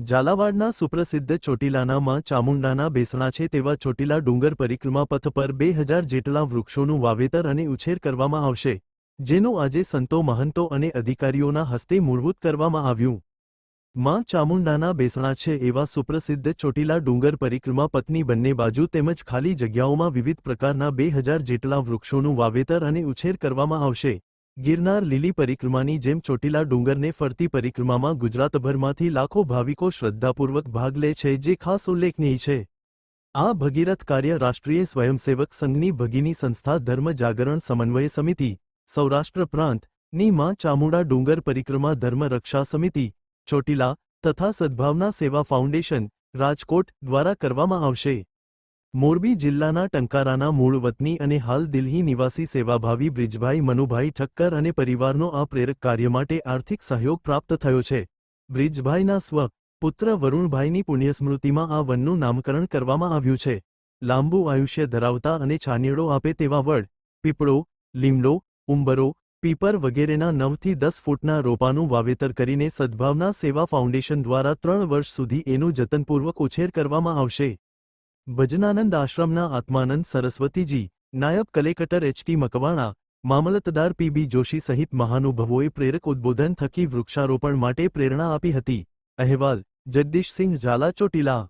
ઝાલાવાડના સુપ્રસિદ્ધ ચોટીલાનામાં ચામુંડાના બેસણા છે તેવા ચોટીલા ડુંગર પરિક્રમા પથ પર બે હજાર જેટલા વૃક્ષોનું વાવેતર અને ઉછેર કરવામાં આવશે, જેનું આજે સંતો મહંતો અને અધિકારીઓના હસ્તે મૂળભૂત કરવામાં આવ્યું. માં ચામુંડાના બેસણા છે એવા સુપ્રસિદ્ધ ચોટીલા ડુંગર પરિક્રમા પથની બંને બાજુ તેમજ ખાલી જગ્યાઓમાં વિવિધ પ્રકારના બે હજાર જેટલા વૃક્ષોનું વાવેતર અને ઉછેર કરવામાં આવશે. ગિરનાર લીલી પરિક્રમાની જેમ ચોટીલા ડુંગરને ફરતી પરિક્રમામાં ગુજરાતભરમાંથી લાખો ભાવિકો શ્રદ્ધાપૂર્વક ભાગ લે છે, જે ખાસ ઉલ્લેખનીય છે. આ ભગીરથ કાર્ય રાષ્ટ્રીય સ્વયંસેવક સંઘની ભગીની સંસ્થા ધર્મ જાગરણ સમન્વય સમિતિ, સૌરાષ્ટ્ર પ્રાંત, ની માં ચામુંડા ડુંગર પરિક્રમા ધર્મ રક્ષા સમિતિ, ચોટીલા તથા સદ્ભાવના સેવા ફાઉન્ડેશન, રાજકોટ દ્વારા કરવામાં આવશે. મોરબી જિલ્લાના ટંકારાના મૂળ વતની અને હાલ દિલ્હી નિવાસી સેવાભાવી બ્રિજભાઈ મનુભાઈ ઠક્કર અને પરિવારનો આ પ્રેરક કાર્ય માટે આર્થિક સહયોગ પ્રાપ્ત થયો છે. બ્રિજભાઈના સ્વ પુત્ર વરુણભાઈની પુણ્યસ્મૃતિમાં આ વનનું નામકરણ કરવામાં આવ્યું છે. લાંબુ આયુષ્ય ધરાવતા અને છાનિયડો આપે તેવા વડ, પીપળો, લીમડો, ઉંબરો, પીપર વગેરેના નવથી દસ ફૂટના રોપાનું વાવેતર કરીને સદ્ભાવના સેવા ફાઉન્ડેશન દ્વારા ત્રણ વર્ષ સુધી એનું જતનપૂર્વક ઉછેર કરવામાં આવશે. ભજનાનંદ આશ્રમના આત્માનંદ સરસ્વતીજી, નાયબ કલેક્ટર એચટી મકવાણા, મામલતદાર પીબી જોશી સહિત મહાનુભવોએ પ્રેરક ઉદ્બોધન થકી વૃક્ષારોપણ માટે પ્રેરણા આપી હતી. અહેવાલ, જગદીશસિંહ ઝાલા ચોટીલા